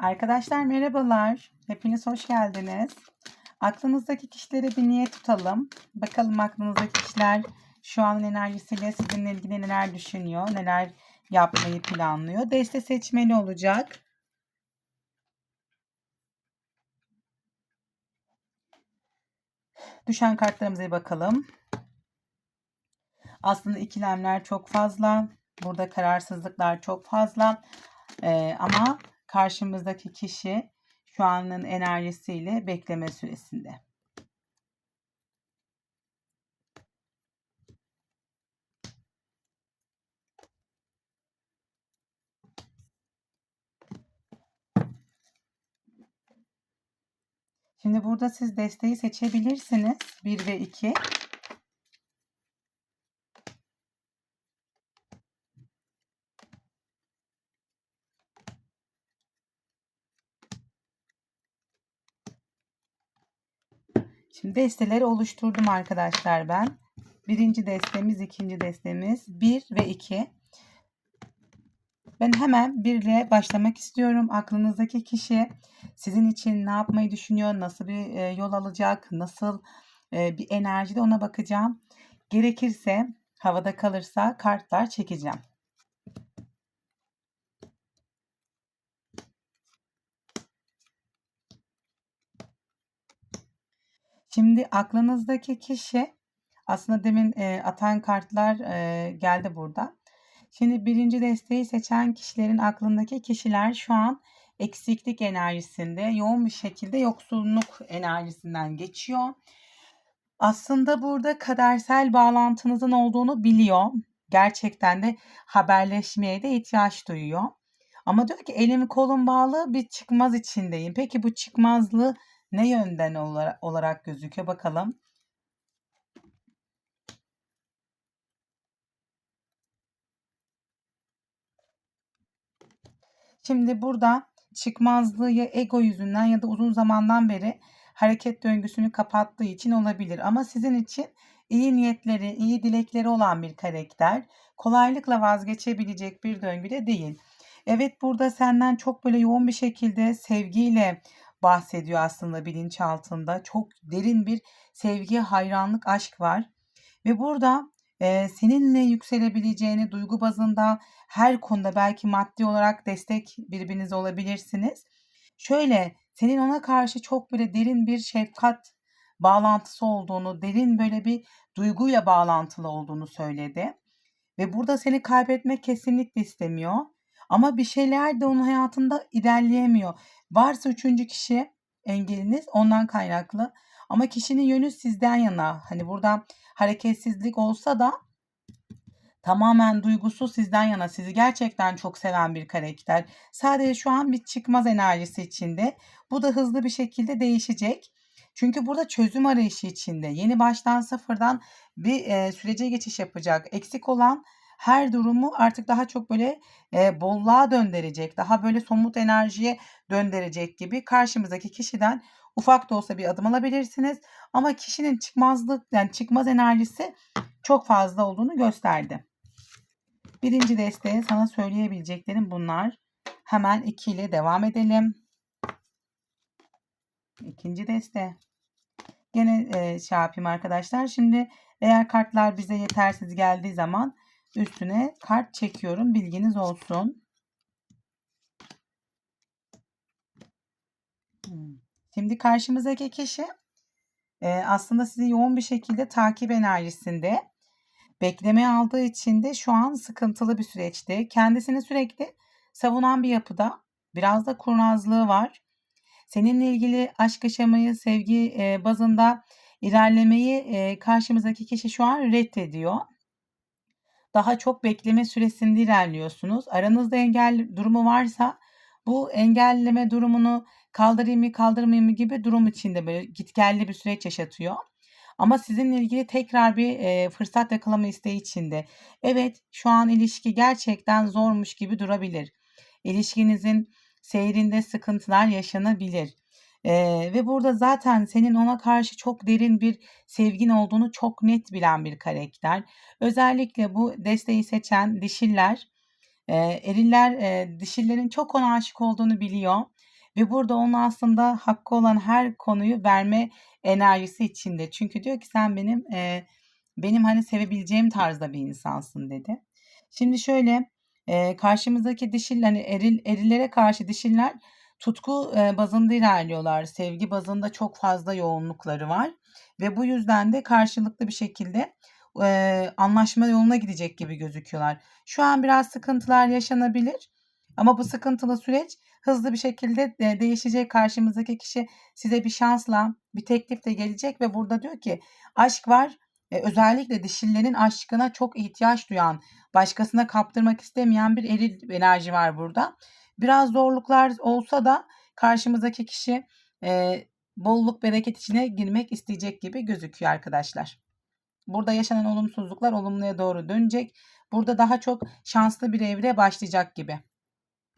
Arkadaşlar merhabalar. Hepiniz hoş geldiniz. Aklınızdaki kişilere bir niyet tutalım. Bakalım aklınızdaki kişiler şu an enerjisiyle sizinle ilgili neler düşünüyor, neler yapmayı planlıyor. Deste seçmeli olacak. Düşen kartlarımıza bir bakalım. Aslında ikilemler çok fazla. Burada kararsızlıklar çok fazla. Ee, ama karşımızdaki kişi şu anın enerjisiyle bekleme süresinde. Şimdi burada siz desteği seçebilirsiniz. 1 ve 2. Şimdi desteleri oluşturdum arkadaşlar ben. Birinci destemiz, ikinci destemiz 1 ve 2. Ben hemen 1 ile başlamak istiyorum. Aklınızdaki kişi sizin için ne yapmayı düşünüyor, nasıl bir e, yol alacak, nasıl e, bir enerjide ona bakacağım. Gerekirse havada kalırsa kartlar çekeceğim. Şimdi aklınızdaki kişi aslında demin e, atan kartlar e, geldi burada. Şimdi birinci desteği seçen kişilerin aklındaki kişiler şu an eksiklik enerjisinde, yoğun bir şekilde yoksulluk enerjisinden geçiyor. Aslında burada kadersel bağlantınızın olduğunu biliyor. Gerçekten de haberleşmeye de ihtiyaç duyuyor. Ama diyor ki elim kolum bağlı bir çıkmaz içindeyim. Peki bu çıkmazlığı ne yönden olarak, gözüküyor bakalım. Şimdi burada çıkmazlığı ya ego yüzünden ya da uzun zamandan beri hareket döngüsünü kapattığı için olabilir. Ama sizin için iyi niyetleri, iyi dilekleri olan bir karakter. Kolaylıkla vazgeçebilecek bir döngü de değil. Evet burada senden çok böyle yoğun bir şekilde sevgiyle bahsediyor aslında bilinçaltında. Çok derin bir sevgi, hayranlık, aşk var. Ve burada e, seninle yükselebileceğini duygu bazında her konuda belki maddi olarak destek birbiriniz olabilirsiniz. Şöyle senin ona karşı çok böyle derin bir şefkat bağlantısı olduğunu, derin böyle bir duyguyla bağlantılı olduğunu söyledi. Ve burada seni kaybetmek kesinlikle istemiyor. Ama bir şeyler de onun hayatında ilerleyemiyor. Varsa üçüncü kişi engeliniz ondan kaynaklı. Ama kişinin yönü sizden yana. Hani burada hareketsizlik olsa da tamamen duygusu sizden yana. Sizi gerçekten çok seven bir karakter. Sadece şu an bir çıkmaz enerjisi içinde. Bu da hızlı bir şekilde değişecek. Çünkü burada çözüm arayışı içinde yeni baştan sıfırdan bir e, sürece geçiş yapacak. Eksik olan her durumu artık daha çok böyle e, bolluğa döndürecek, daha böyle somut enerjiye döndürecek gibi karşımızdaki kişiden ufak da olsa bir adım alabilirsiniz. Ama kişinin çıkmazlık yani çıkmaz enerjisi çok fazla olduğunu gösterdi. Birinci desteğe sana söyleyebileceklerim bunlar. Hemen iki ile devam edelim. İkinci deste. Gene e, şey yapayım arkadaşlar. Şimdi eğer kartlar bize yetersiz geldiği zaman üstüne kart çekiyorum. Bilginiz olsun. Hmm. Şimdi karşımızdaki kişi e, aslında sizi yoğun bir şekilde takip enerjisinde bekleme aldığı için de şu an sıkıntılı bir süreçte. Kendisini sürekli savunan bir yapıda. Biraz da kurnazlığı var. Seninle ilgili aşk yaşamayı, sevgi e, bazında ilerlemeyi e, karşımızdaki kişi şu an reddediyor daha çok bekleme süresinde ilerliyorsunuz. Aranızda engel durumu varsa bu engelleme durumunu kaldırayım mı kaldırmayayım mı gibi durum içinde böyle gitgelli bir süreç yaşatıyor. Ama sizinle ilgili tekrar bir e, fırsat yakalama isteği içinde. Evet şu an ilişki gerçekten zormuş gibi durabilir. İlişkinizin seyrinde sıkıntılar yaşanabilir. Ee, ve burada zaten senin ona karşı çok derin bir sevgin olduğunu çok net bilen bir karakter. Özellikle bu desteği seçen dişiller Eee, eriller, eee, dişillerin çok ona aşık olduğunu biliyor ve burada onun aslında hakkı olan her konuyu verme enerjisi içinde. Çünkü diyor ki sen benim, eee, benim, hani, sevebileceğim tarzda bir insansın dedi. Şimdi şöyle, eee, karşımızdaki dişil, hani, eril erillere karşı dişiller tutku, bazında ilerliyorlar. Sevgi bazında çok fazla yoğunlukları var ve bu yüzden de karşılıklı bir şekilde, anlaşma yoluna gidecek gibi gözüküyorlar. Şu an biraz sıkıntılar yaşanabilir ama bu sıkıntılı süreç hızlı bir şekilde, değişecek. Karşımızdaki kişi size bir şansla, bir teklifle gelecek ve burada diyor ki aşk var. Özellikle dişillerin aşkına çok ihtiyaç duyan, başkasına kaptırmak istemeyen bir eril enerji var burada. Biraz zorluklar olsa da karşımızdaki kişi, eee, bolluk bereket içine girmek isteyecek gibi gözüküyor arkadaşlar. Burada yaşanan olumsuzluklar olumluya doğru dönecek. Burada daha çok şanslı bir evre başlayacak gibi.